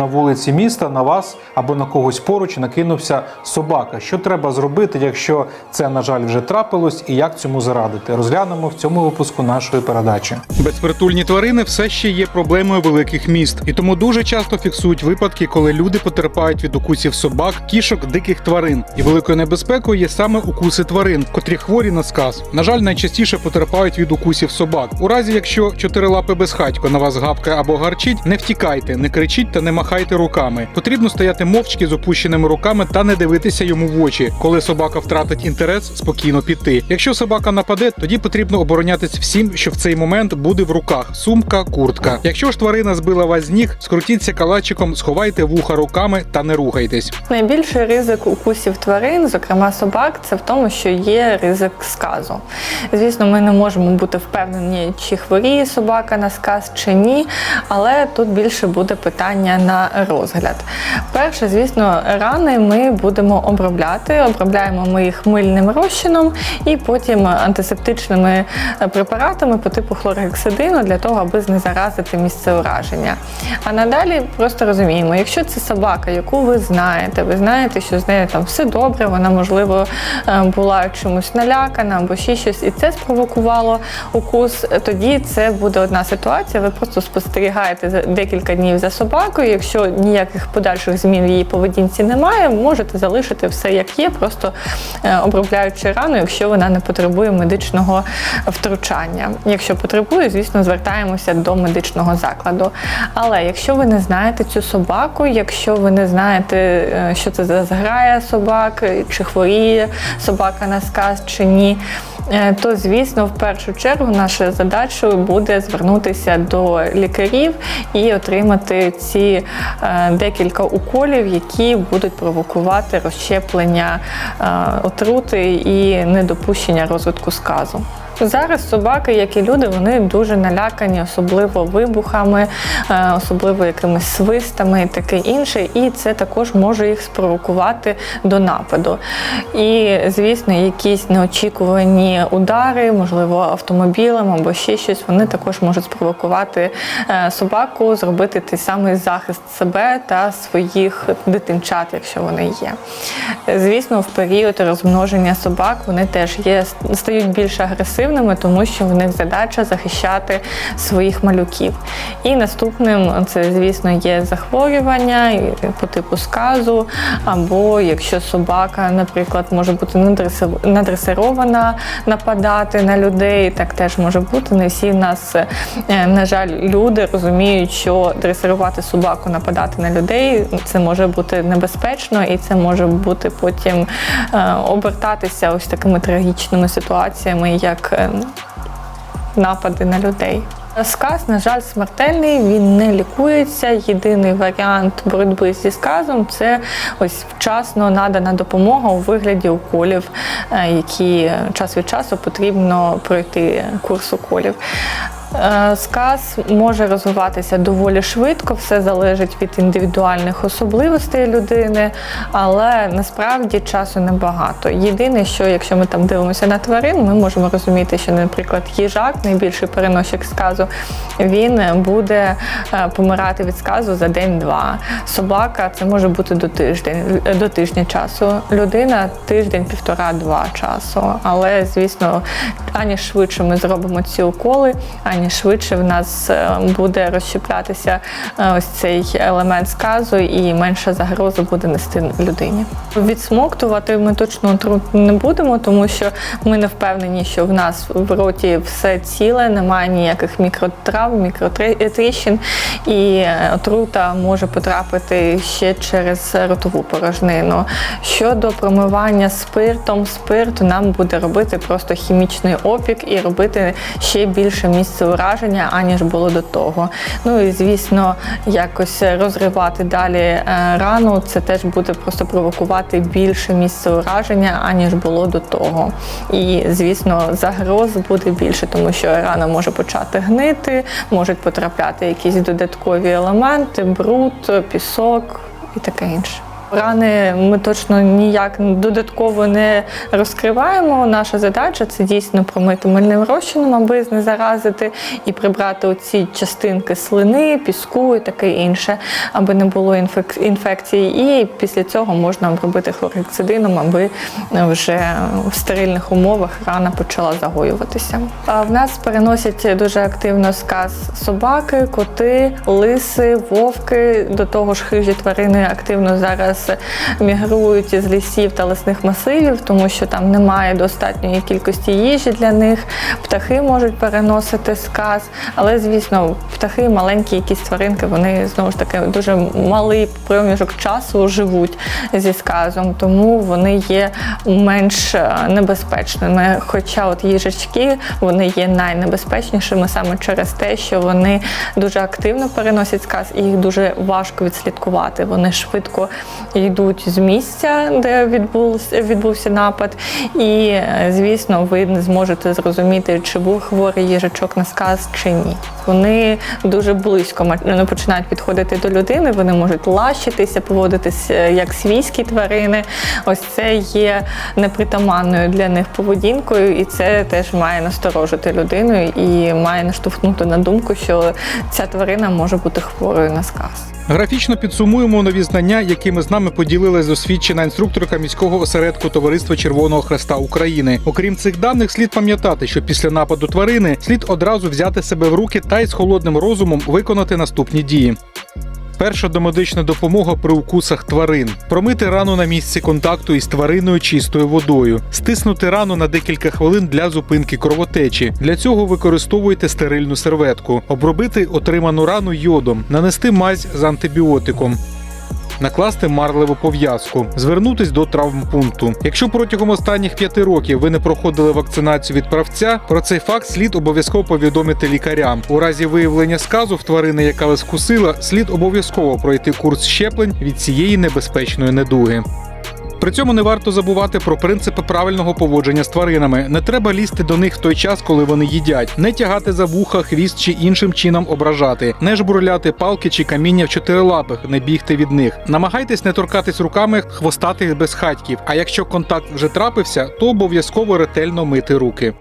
на вулиці міста на вас або на когось поруч накинувся собака. Що треба зробити, якщо це, на жаль, вже трапилось, і як цьому зарадити? Розглянемо в цьому випуску нашої передачі. Безпритульні тварини все ще є проблемою великих міст, і тому дуже часто фіксують випадки, коли люди потерпають від укусів собак, кішок, диких тварин. І великою небезпекою є саме укуси тварин, котрі хворі на сказ. На жаль, найчастіше потерпають від укусів собак. У разі, якщо чотирилапе безхатько на вас гавкає або гарчить, не втікайте, не кричіть та не махайте руками. Потрібно стояти мовчки з опущеними руками та не дивитися йому в очі. Коли собака втратить інтерес, спокійно піти. Якщо собака нападе, тоді потрібно оборонятись всім, що в цей момент буде в руках: сумка, куртка. Якщо ж тварина збила вас з ніг, скрутіться калачиком, сховайте вуха руками та не рухайтесь. Найбільший ризик укусів тварин, зокрема собак, це в тому, що є ризик сказу. Звісно, ми не можемо бути впевнені, чи хворіє собака на сказ чи ні, але тут більше буде питання на розгляд. Перше, звісно, рани ми будемо обробляти. Обробляємо ми їх мильним розчином і потім антисептичними препаратами по типу хлоргексидину для того, аби знезаразити місце ураження. А надалі просто розуміємо, якщо це собака, яку ви знаєте, ви знаєте, що з нею там все добре, вона можливо е, була чомусь налякана або ще щось, і це спровокувало укус. Тоді це буде одна ситуація. Ви просто спостерігаєте декілька днів за собакою. Якщо ніяких подальших змін в її поведінці немає, можете залишити все як є, просто е, обробляючи рану, якщо вона не потребує медичного втручання. Якщо потребує, звісно, звертаємося до медичного закладу. Але якщо ви не знаєте цю собаку, якщо ви не знаєте, е, що це за зграя собак, чи хворіє собака на сказ чи ні, то звісно, в першу чергу нашою задачою буде звернутися до лікарів і отримати ці е, декілька уколів, які будуть провокувати розщеплення е, отрути і недопущення розвитку сказу. Зараз собаки, як і люди, вони дуже налякані, особливо вибухами, е, особливо якимись свистами і таке інше. І це також може їх спровокувати до нападу. І, звісно, якісь неочікувані удари, можливо, автомобілем або ще щось, вони також можуть спровокувати е, собаку, зробити той самий захист себе та своїх дитинчат, якщо вони є. Звісно, в період розмноження собак вони теж є, стають більш агресивними тому що в них задача захищати своїх малюків. І наступним це, звісно, є захворювання по типу сказу, або якщо собака, наприклад, може бути надресирована нападати на людей, так теж може бути. Не всі в нас, е, на жаль, люди розуміють, що дресирувати собаку, нападати на людей це може бути небезпечно, і це може бути потім е, обертатися ось такими трагічними ситуаціями, як е, напади на людей. Сказ, на жаль, смертельний, він не лікується. Єдиний варіант боротьби зі сказом це ось вчасно надана допомога у вигляді уколів, е, які час від часу потрібно пройти курс уколів. Е, Сказ може розвиватися доволі швидко, все залежить від індивідуальних особливостей людини, але насправді часу небагато. Єдине, що якщо ми там дивимося на тварин, ми можемо розуміти, що, наприклад, їжак, найбільший переносчик сказу, він буде е, помирати від сказу за день-два. Собака це може бути до тиждень, до тижня часу. Людина тиждень, півтора-два часу. Але, звісно, ані швидше ми зробимо ці уколи, ані швидше в нас е, буде розщеплятися е, ось цей елемент сказу, і менша загроза буде нести людині. Відсмоктувати ми точно отрут не будемо, тому що ми не впевнені, що в нас в роті все ціле, немає ніяких мікротравм, мікротріщин, і отрута може потрапити ще через ротову порожнину. Щодо промивання спиртом, спирт нам буде робити просто хімічний опік і робити ще більше місце ураження, аніж було до того. Ну і звісно, якось розривати далі е, рану, це теж буде просто провокувати більше місце ураження, аніж було до того. І звісно, загроз буде більше, тому що рана може почати гнити, можуть потрапляти якісь додаткові елементи, бруд, пісок і таке інше. Рани ми точно ніяк додатково не розкриваємо. Наша задача це дійсно промити мильним розчином, аби не заразити і прибрати оці частинки слини, піску і таке інше, аби не було інфек- інфекції. І після цього можна обробити хлоргексидином, аби вже в стерильних умовах рана почала загоюватися. А в нас переносять дуже активно сказ собаки, коти, лиси, вовки. До того ж, хижі тварини активно зараз мігрують з лісів та лесних масивів, тому що там немає достатньої кількості їжі для них. Птахи можуть переносити сказ, але звісно, птахи, маленькі якісь тваринки, вони знову ж таки дуже малий проміжок часу живуть зі сказом, тому вони є менш е, небезпечними. Хоча от їжачки вони є найнебезпечнішими саме через те, що вони дуже активно переносять сказ, і їх дуже важко відслідкувати. Вони швидко йдуть з місця, де відбувся, відбувся напад, і е, звісно, ви не зможете зрозуміти, чи був хворий їжачок на сказ чи ні. Вони дуже близько ма- ну, починають підходити до людини. Вони можуть лащитися, поводитися як свійські тварини. Ось це є непритаманною для них поведінкою, і це теж має насторожити людину і має наштовхнути на думку, що ця тварина може бути хворою на сказ. Графічно підсумуємо нові знання, якими з нами поділилась досвідчена інструкторка міського осередку Товариства Червоного Хреста України. Окрім цих даних, слід пам'ятати, що після нападу тварини слід одразу взяти себе в руки та із холодним розумом виконати наступні дії. Перша домедична допомога при укусах тварин: промити рану на місці контакту із твариною чистою водою, стиснути рану на декілька хвилин для зупинки кровотечі. Для цього використовуйте стерильну серветку, обробити отриману рану йодом, нанести мазь з антибіотиком. Накласти марливу пов'язку, звернутись до травмпункту. Якщо протягом останніх п'яти років ви не проходили вакцинацію від правця, про цей факт слід обов'язково повідомити лікарям. У разі виявлення сказу в тварини, яка вас кусила, слід обов'язково пройти курс щеплень від цієї небезпечної недуги. При цьому не варто забувати про принципи правильного поводження з тваринами. Не треба лізти до них в той час, коли вони їдять, не тягати за вуха, хвіст чи іншим чином ображати, не жбурляти палки чи каміння в чотирилапих, не бігти від них. Намагайтесь не торкатись руками хвостатих безхатьків. А якщо контакт вже трапився, то обов'язково ретельно мити руки.